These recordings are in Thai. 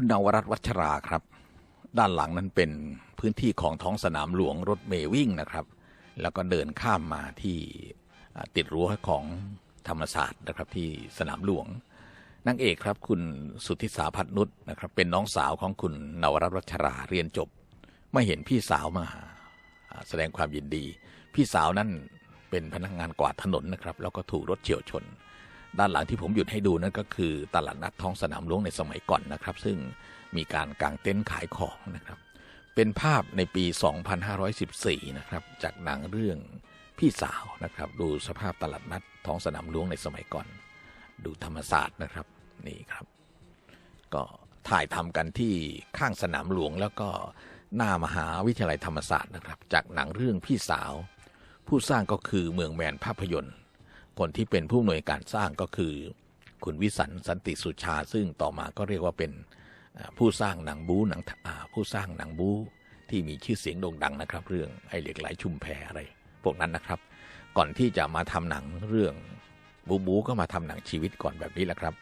คุณนวรัตวัชราครับ ด้านหลังนั้นเป็นพื้นที่ของท้องสนามหลวงรถเมย์วิ่งนะครับ แล้วก็เดินข้ามมาที่ติดรั้วของธรรมศาสตร์นะครับที่สนามหลวงนางเอกครับ คุณสุทธิสาพัฒนุชนะครับ เป็นน้องสาวของคุณนวรัตวัชราเรียนจบไม่เห็นพี่สาวมาแสดงความยินดี พี่สาวนั้นเป็นพนักงานกวาดถนนนะครับ แล้วก็ถูกรถเฉียวชน ด้านหลังที่ผมหยุดให้ดูนั่นก็คือตลาดนัดท้องสนามหลวงในสมัยก่อนนะครับ ซึ่งมีการกางเต็นท์ขายของนะครับ เป็นภาพในปี 2514 นะครับ จากหนังเรื่องพี่สาวนะครับ ดูสภาพตลาดนัดท้องสนามหลวงในสมัยก่อน ดูธรรมศาสตร์นะครับนี่ครับ ก็ถ่ายทำกันที่ข้างสนามหลวงแล้วก็หน้ามหาวิทยาลัยธรรมศาสตร์นะครับ จากหนังเรื่องพี่สาว ผู้สร้างก็คือเมืองแมนภาพยนตร์ คนที่เป็นผู้อำนวยการสร้างก็คือ คุณวิสันสันติสุชา ซึ่งต่อมาก็เรียกว่าเป็นผู้สร้างหนังบูหนังผู้สร้างหนังบูที่มีชื่อเสียงโด่งดังนะครับ เรื่องไอเหล็กไหลชุมแพอะไร พวกนั้นนะครับ ก่อนที่จะมาทำหนังเรื่องบูบูก็มาทำหนังชีวิตก่อนแบบนี้แหละครับ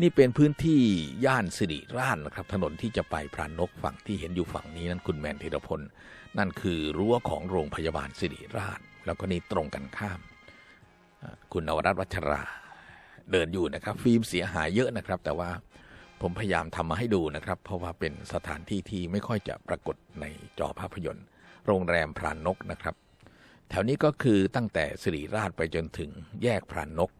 นี่เป็นพื้นที่ย่านสิริราชนะครับ ถนนที่จะไปพรานนกฝั่งที่เห็นอยู่ฝั่งนี้นั้นคุณแมนธีรพลนั่นคือรั้วของโรงพยาบาลสิริราช แล้วก็นี่ตรงกันข้าม คุณนวรัตน์วัชรา เดินอยู่นะครับ ฟิล์มเสียหายเยอะนะครับ แต่ว่าผมพยายามทำมาให้ดูนะครับ เพราะว่าเป็นสถานที่ที่ไม่ค่อยจะปรากฏในจอภาพยนตร์ โรงแรมพรานนกนะครับ แถวนี้ก็คือตั้งแต่สิริราชไปจนถึงแยกพรานนก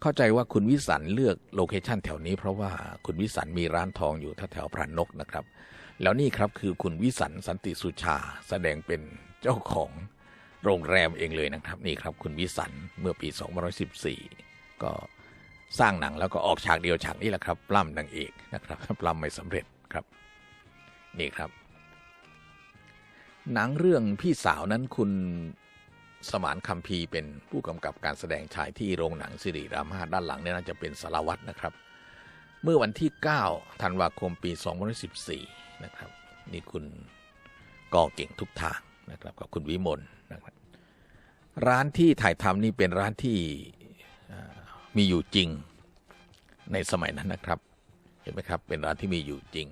เข้าใจว่าคุณวิสันเลือกโลเคชันแถวนี้เพราะว่าคุณวิสันมีร้านทองอยู่แถวพรานนกนะครับ แล้วนี่ครับคือคุณวิสันสันติสุชา แสดงเป็นเจ้าของ โรงแรมเองเลยนะครับ นี่ครับคุณวิสันเมื่อปี2514 ก็สร้างหนังแล้วก็ออกฉากเดียวฉากนี้แหละครับปล้ำนางเอกนะครับปล้ำไม่สำเร็จครับ นี่ครับ หนังเรื่องพี่สาวนั้นคุณสมานคำพีเป็นผู้กำกับการแสดงฉายที่โรงหนังสิริรามาด้านหลังเนี่ยน่าจะเป็นสารวัตรนะครับ เมื่อวันที่ 9 ธันวาคมปี 2014 นะครับ นี่คุณก่อเก่งทุกทาง นะครับกับคุณวิมลนะครับร้านที่ถ่ายทำนี่เป็นร้านที่มีอยู่จริงในสมัยนั้นนะครับ เห็นไหมครับ เป็นร้านที่มีอยู่จริง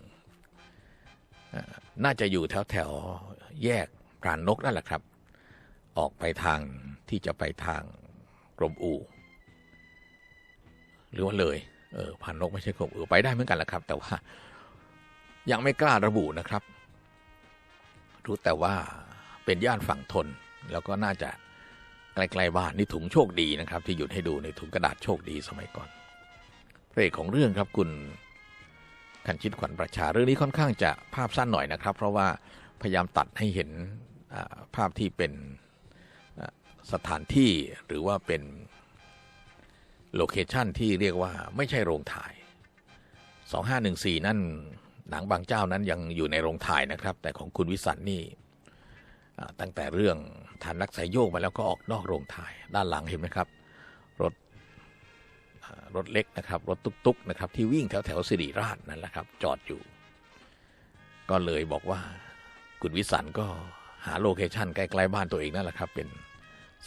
น่าจะอยู่แถวแถวแยกพรานนกนั่นแหละครับ ออกไปทางที่จะไปทางกรมอู่หรือว่าเลยเออพรานนกไม่ใช่กรมอู่ไปได้เหมือนกันแหละครับ แต่ว่ายังไม่กล้าระบุนะครับ รู้แต่ว่า เป็นย่านฝั่งทน แล้วก็น่าจะใกล้ๆบ้านนี่ถุงโชคดีนะครับ ที่หยุดให้ดูในถุงกระดาษโชคดีสมัยก่อนพระเอกของเรื่องครับคุณคันชิตขวัญประชาเรื่องนี้ค่อนข้างจะภาพสั้นหน่อยนะครับ เพราะว่าพยายามตัดให้เห็นภาพที่เป็นสถานที่หรือว่าเป็นโลเคชันที่เรียกว่าไม่ใช่โรงถ่าย 2514 นั่นหนังบางเจ้านั้นยังอยู่ในโรงถ่ายนะครับ แต่ของคุณวิสันนี่ ตั้งแต่เรื่องทานรักสายโยกมาแล้วก็ออกนอกโรงถ่าย ด้านหลังเห็นไหมครับ รถรถเล็กนะครับ รถตุ๊กๆนะครับ ที่วิ่งแถวแถวสิริราชนั่นแหละครับ จอดอยู่ ก็เลยบอกว่าคุณวิสันก็หาโลเคชันใกล้ๆบ้านตัวเองนั่นแหละครับ เป็น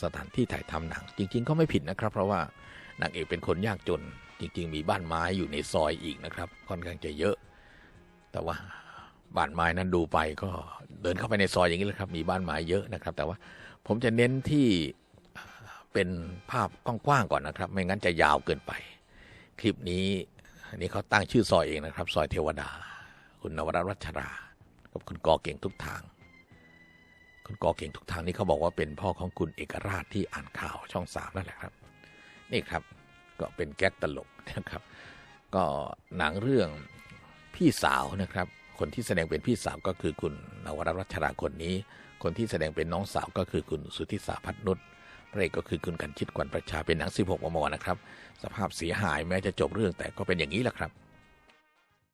สถานที่ถ่ายทำหนัง จริง ๆ ก็ไม่ผิดนะครับ เพราะว่านางเอกเป็นคนยากจน จริง ๆ มีบ้านไม้อยู่ในซอยอีกนะครับ ค่อนข้างจะเยอะ แต่ว่า บ้านไม้นั้นดูไปก็เดินเข้าไปในซอยอย่างนี้แหละครับ มีบ้านไม้เยอะนะครับ แต่ว่าผมจะเน้นที่เป็นภาพกว้างๆก่อนนะครับ ไม่งั้นจะยาวเกินไป คลิปนี้นนี้เขาตั้งชื่อซอยเองนะครับ ซอยเทวดา คุณนวรัตน์วัชรา กับคุณกอเก่งทุกทาง คุณกอเก่งทุกทางนี่เขาบอกว่าเป็นพ่อของคุณเอกราชที่อ่านข่าวช่องสามนั่นแหละครับ นี่ครับก็เป็นแก๊กตลกนะครับ ก็หนังเรื่องพี่สาวนะครับ คนที่แสดงเป็นพี่สาวก็คือคุณนวรัตน์วัชราคนนี้ คนที่แสดงเป็นน้องสาวก็คือคุณสุทธิสาพัฒนุชพระเอกก็คือคุณกันชิตกวนประชาเป็นหนัง 16 มมนะครับ สภาพเสียหายแม้จะจบเรื่องแต่ก็เป็นอย่างนี้แหละครับ